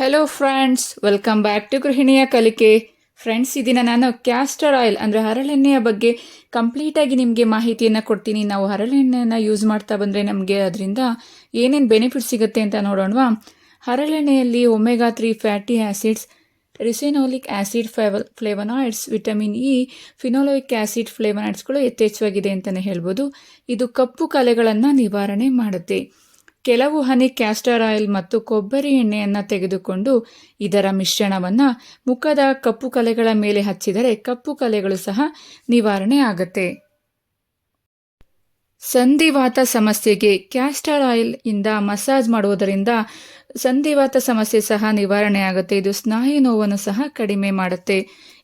Hello friends welcome back to ಗೃಹಿಣಿಯ ಕಲಿಕೆ friends ಇದನ್ನ ದಿನ ನಾನು ಕ್ಯಾಸ್ಟರ್ ಆಯಿಲ್ ಅಂದರೆ ಹರಳೆಣ್ಣೆಯ ಬಗ್ಗೆ ಕಂಪ್ಲೀಟಾಗಿ ನಿಮಗೆ ಮಾಹಿತಿಯನ್ನು ಕೊಡ್ತೀನಿ. ನಾವು ಹರಳೆಣ್ಣೆಯನ್ನು ಯೂಸ್ ಮಾಡ್ತಾ ಬಂದರೆ ನಮಗೆ ಅದರಿಂದ ಏನೇನು ಬೆನಿಫಿಟ್ ಸಿಗುತ್ತೆ ಅಂತ ನೋಡೋಣವಾ? ಹರಳೆಣ್ಣೆಯಲ್ಲಿ omega three fatty acids ricinoleic acid flavo flavonoids vitamin E phenolic acid ಫ್ಲೇವನಾಯ್ಡ್ಸ್ಗಳು ಯಥೇಚ್ಛವಾಗಿದೆ ಅಂತಲೇ ಹೇಳ್ಬೋದು. ಇದು ಕಪ್ಪು ಕಲೆಗಳನ್ನು ನಿವಾರಣೆ ಮಾಡುತ್ತೆ. ಕೆಲವು ಹನಿ ಕ್ಯಾಸ್ಟರ್ ಆಯಿಲ್ ಮತ್ತು ಕೊಬ್ಬರಿ ಎಣ್ಣೆಯನ್ನು ತೆಗೆದುಕೊಂಡು ಇದರ ಮಿಶ್ರಣವನ್ನು ಮುಖದ ಕಪ್ಪು ಕಲೆಗಳ ಮೇಲೆ ಹಚ್ಚಿದರೆ ಕಪ್ಪು ಕಲೆಗಳು ಸಹ ನಿವಾರಣೆ ಆಗುತ್ತೆ. ಸಂಧಿವಾತ ಸಮಸ್ಯೆಗೆ ಕ್ಯಾಸ್ಟರ್ ಆಯಿಲ್ ಇಂದ ಮಸಾಜ್ ಮಾಡುವುದರಿಂದ ಸಂಧಿವಾತ ಸಮಸ್ಯೆ ಸಹ ನಿವಾರಣೆ ಆಗುತ್ತೆ. ಇದು ಸ್ನಾಯು ನೋವನ್ನು ಸಹ ಕಡಿಮೆ ಮಾಡುತ್ತೆ.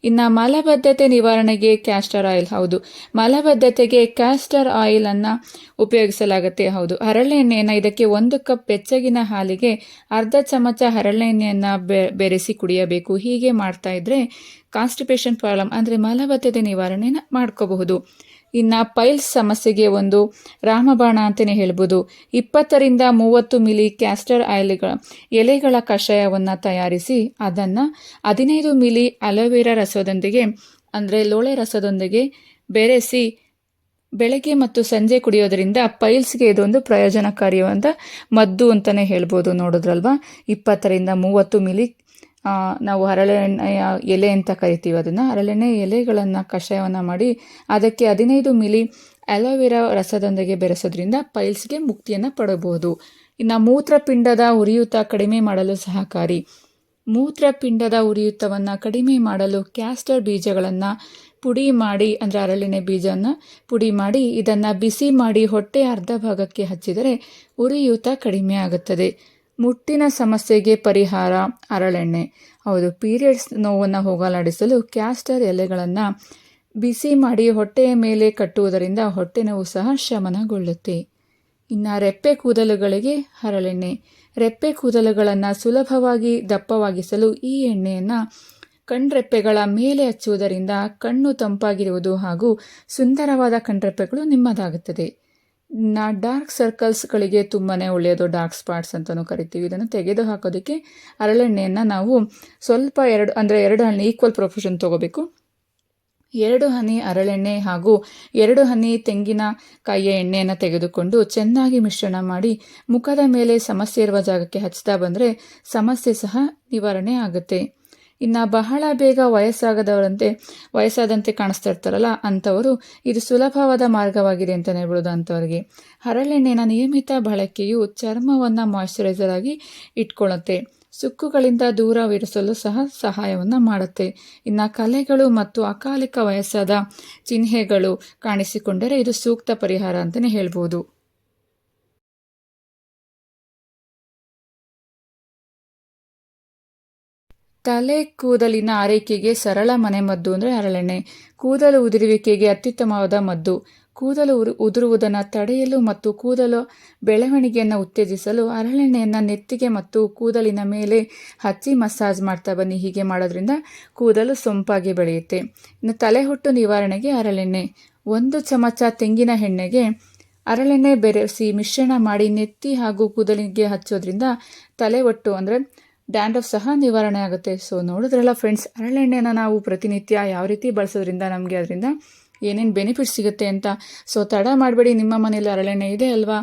ಇನ್ನು ಮಲಬದ್ಧತೆ ನಿವಾರಣೆಗೆ ಕ್ಯಾಸ್ಟರ್ ಆಯಿಲ್ ಹೌದು. ಮಲಬದ್ಧತೆಗೆ ಕ್ಯಾಸ್ಟರ್ ಆಯಿಲ್ ಅನ್ನ ಉಪಯೋಗಿಸಲಾಗುತ್ತೆ ಹೌದು. ಹರಳೆಣ್ಣೆಯನ್ನು ಇದಕ್ಕೆ ಒಂದು ಕಪ್ ಬೆಚ್ಚಗಿನ ಹಾಲಿಗೆ ಅರ್ಧ ಚಮಚ ಹರಳೆಣ್ಣೆಯನ್ನು ಬೆರೆಸಿ ಕುಡಿಯಬೇಕು. ಹೀಗೆ ಮಾಡ್ತಾ ಇದ್ದರೆ ಕಾನ್ಸ್ಟಿಪೇಷನ್ ಪ್ರಾಬ್ಲಮ್ ಅಂದರೆ ಮಲಬದ್ಧತೆ ನಿವಾರಣೆನ ಮಾಡ್ಕೋಬಹುದು. ಇನ್ನು ಪೈಲ್ಸ್ ಸಮಸ್ಯೆಗೆ ಒಂದು ರಾಮಬಾಣ ಅಂತಲೇ ಹೇಳ್ಬೋದು. ಇಪ್ಪತ್ತರಿಂದ ಮೂವತ್ತು ಮಿಲಿ ಕ್ಯಾಸ್ಟರ್ ಆಯಿಲ್ಗಳ, ಎಲೆಗಳ ಕಷಾಯವನ್ನು ತಯಾರಿಸಿ ಅದನ್ನು ಹದಿನೈದು ಮಿಲಿ ಅಲೋವೆರಾ ರಸದೊಂದಿಗೆ, ಅಂದರೆ ಲೋಳೆ ರಸದೊಂದಿಗೆ ಬೆರೆಸಿ ಬೆಳಗ್ಗೆ ಮತ್ತು ಸಂಜೆ ಕುಡಿಯೋದರಿಂದ ಪೈಲ್ಸ್ಗೆ ಇದೊಂದು ಪ್ರಯೋಜನಕಾರಿಯಾದ ಮದ್ದು ಅಂತಲೇ ಹೇಳ್ಬೋದು ನೋಡಿದ್ರಲ್ವಾ? ಇಪ್ಪತ್ತರಿಂದ ಮೂವತ್ತು ಮಿಲಿ ನಾವು ಹರಳೆಣ್ಣೆಯ ಎಲೆ ಅಂತ ಕರಿತೀವಿ ಅದನ್ನು. ಹರಳೆಣ್ಣೆ ಎಲೆಗಳನ್ನು ಕಷಾಯವನ್ನು ಮಾಡಿ ಅದಕ್ಕೆ ಹದಿನೈದು ಮಿಲಿ ಅಲೋವೆರಾ ರಸದೊಂದಿಗೆ ಬೆರೆಸೋದ್ರಿಂದ ಪೈಲ್ಸ್ಗೆ ಮುಕ್ತಿಯನ್ನು ಪಡಬಹುದು. ಇನ್ನು ಮೂತ್ರಪಿಂಡದ ಉರಿಯೂತ ಕಡಿಮೆ ಮಾಡಲು ಸಹಕಾರಿ. ಮೂತ್ರಪಿಂಡದ ಉರಿಯೂತವನ್ನು ಕಡಿಮೆ ಮಾಡಲು ಕ್ಯಾಸ್ಟರ್ ಬೀಜಗಳನ್ನು ಪುಡಿ ಮಾಡಿ, ಅಂದರೆ ಅರಳಿನ ಬೀಜವನ್ನು ಪುಡಿ ಮಾಡಿ, ಇದನ್ನು ಬಿಸಿ ಮಾಡಿ ಹೊಟ್ಟೆ ಅರ್ಧ ಭಾಗಕ್ಕೆ ಹಚ್ಚಿದರೆ ಉರಿಯೂತ ಕಡಿಮೆ ಆಗುತ್ತದೆ. ಮುಟ್ಟಿನ ಸಮಸ್ಯೆಗೆ ಪರಿಹಾರ ಹರಳೆಣ್ಣೆ ಹೌದು, ಪೀರಿಯಡ್ಸ್ ನೋವನ್ನು ಹೋಗಲಾಡಿಸಲು ಕ್ಯಾಸ್ಟರ್ ಎಲೆಗಳನ್ನು ಬಿಸಿ ಮಾಡಿ ಹೊಟ್ಟೆಯ ಮೇಲೆ ಕಟ್ಟುವುದರಿಂದ ಹೊಟ್ಟೆ ನೋವು ಸಹ ಶಮನಗೊಳ್ಳುತ್ತೆ. ಇನ್ನು ರೆಪ್ಪೆ ಕೂದಲುಗಳಿಗೆ ಹರಳೆಣ್ಣೆ ರೆಪ್ಪೆ ಕೂದಲುಗಳನ್ನು ಸುಲಭವಾಗಿ ದಪ್ಪವಾಗಿಸಲು ಈ ಎಣ್ಣೆಯನ್ನು ಕಣ್ರೆಪ್ಪೆಗಳ ಮೇಲೆ ಹಚ್ಚುವುದರಿಂದ ಕಣ್ಣು ತಂಪಾಗಿರುವುದು ಹಾಗೂ ಸುಂದರವಾದ ಕಣ್ರೆಪ್ಪೆಗಳು ನಿಮ್ಮದಾಗುತ್ತದೆ. ನಾ ಡಾರ್ಕ್ ಸರ್ಕಲ್ಸ್ಗಳಿಗೆ ತುಂಬಾ ಒಳ್ಳೆಯದು ಡಾರ್ಕ್ ಸ್ಪಾಟ್ಸ್ ಅಂತಲೂ ಕರಿತೀವಿ. ಇದನ್ನು ತೆಗೆದು ಹಾಕೋದಕ್ಕೆ ಹರಳೆಣ್ಣೆಯನ್ನು ನಾವು ಸ್ವಲ್ಪ ಎರಡು, ಅಂದರೆ ಎರಡು ಹಣ್ಣು ಈಕ್ವಲ್ ಪ್ರೊಫೆಷನ್ ತೊಗೋಬೇಕು. ಎರಡು ಹನಿ ಹರಳೆಣ್ಣೆ ಹಾಗೂ ಎರಡು ಹನಿ ತೆಂಗಿನ ಕಾಯಿಯ ಎಣ್ಣೆಯನ್ನು ತೆಗೆದುಕೊಂಡು ಚೆನ್ನಾಗಿ ಮಿಶ್ರಣ ಮಾಡಿ ಮುಖದ ಮೇಲೆ ಸಮಸ್ಯೆ ಇರುವ ಜಾಗಕ್ಕೆ ಹಚ್ತಾ ಬಂದರೆ ಸಮಸ್ಯೆ ಸಹ ನಿವಾರಣೆ ಆಗುತ್ತೆ. ಇನ್ನು ಬಹಳ ಬೇಗ ವಯಸ್ಸಾಗದವರಂತೆ, ವಯಸ್ಸಾದಂತೆ ಕಾಣಿಸ್ತಾ ಇರ್ತಾರಲ್ಲ ಅಂಥವರು ಇದು ಸುಲಭವಾದ ಮಾರ್ಗವಾಗಿದೆ ಅಂತಲೇ ಹೇಳ್ಬೋದು ಅಂಥವ್ರಿಗೆ ಹರಳೆಣ್ಣೆನ ನಿಯಮಿತ ಬಳಕೆಯು ಚರ್ಮವನ್ನು ಮಾಯಶ್ಚರೈಸರ್ ಆಗಿ ಇಟ್ಕೊಳ್ಳುತ್ತೆ. ಸುಕ್ಕುಗಳಿಂದ ದೂರವಿರಿಸಲು ಸಹ ಸಹಾಯವನ್ನು ಮಾಡುತ್ತೆ. ಇನ್ನು ಕಲೆಗಳು ಮತ್ತು ಅಕಾಲಿಕ ವಯಸ್ಸಾದ ಚಿಹ್ನೆಗಳು ಕಾಣಿಸಿಕೊಂಡರೆ ಇದು ಸೂಕ್ತ ಪರಿಹಾರ ಅಂತಲೇ ಹೇಳ್ಬೋದು. ತಲೆ ಕೂದಲಿನ ಆರೈಕೆಗೆ ಸರಳ ಮನೆಮದ್ದು ಅಂದರೆ ಹರಳೆಣ್ಣೆ ಕೂದಲು ಉದುರುವಿಕೆಗೆ ಅತ್ಯುತ್ತಮವಾದ ಮದ್ದು. ಕೂದಲು ಉರು, ಉದುರುವುದನ್ನು ತಡೆಯಲು ಮತ್ತು ಕೂದಲು ಬೆಳವಣಿಗೆಯನ್ನು ಉತ್ತೇಜಿಸಲು ಹರಳೆಣ್ಣೆಯನ್ನು ನೆತ್ತಿಗೆ ಮತ್ತು ಕೂದಲಿನ ಮೇಲೆ ಹಚ್ಚಿ ಮಸಾಜ್ ಮಾಡ್ತಾ ಬನ್ನಿ. ಹೀಗೆ ಮಾಡೋದ್ರಿಂದ ಕೂದಲು ಸೊಂಪಾಗಿ ಬೆಳೆಯುತ್ತೆ. ಇನ್ನು ತಲೆಹುಟ್ಟು ನಿವಾರಣೆಗೆ ಹರಳೆಣ್ಣೆ ಒಂದು ಚಮಚ ತೆಂಗಿನ ಎಣ್ಣೆಗೆ ಹರಳೆಣ್ಣೆ ಬೆರೆಸಿ ಮಿಶ್ರಣ ಮಾಡಿ ನೆತ್ತಿ ಹಾಗೂ ಕೂದಲಿಗೆ ಹಚ್ಚೋದ್ರಿಂದ ತಲೆ ಒಟ್ಟು ಅಂದರೆ ಡ್ಯಾಂಡ್ರಫ್ ಸಹ ನಿವಾರಣೆ ಆಗುತ್ತೆ. ಸೊ ನೋಡಿದ್ರಲ್ಲ ಫ್ರೆಂಡ್ಸ್ ಹರಳೆಣ್ಣೆನ ನಾವು ಪ್ರತಿನಿತ್ಯ ಯಾವ ರೀತಿ ಬಳಸೋದ್ರಿಂದ ನಮಗೆ ಅದರಿಂದ ಏನೇನು ಬೆನಿಫಿಟ್ ಸಿಗುತ್ತೆ ಅಂತ. ಸೊ ತಡ ಮಾಡಬೇಡಿ, ನಿಮ್ಮ ಮನೇಲಿ ಹರಳೆಣ್ಣೆ ಇದೆ ಅಲ್ವಾ?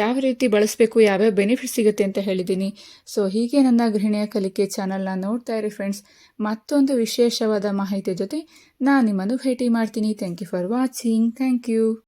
ಯಾವ ರೀತಿ ಬಳಸಬೇಕು, ಯಾವ್ಯಾವ ಬೆನಿಫಿಟ್ ಸಿಗುತ್ತೆ ಅಂತ ಹೇಳಿದ್ದೀನಿ. ಸೊ ಹೀಗೆ ನನ್ನ ಗೃಹಿಣಿಯ ಕಲಿಕೆ ಚಾನಲ್ನ ನೋಡ್ತಾ ಇರಿ ಫ್ರೆಂಡ್ಸ್ ಮತ್ತೊಂದು ವಿಶೇಷವಾದ ಮಾಹಿತಿ ಜೊತೆ ನಾನು ನಿಮ್ಮನ್ನು ಭೇಟಿ ಮಾಡ್ತೀನಿ. Thank you for watching thank you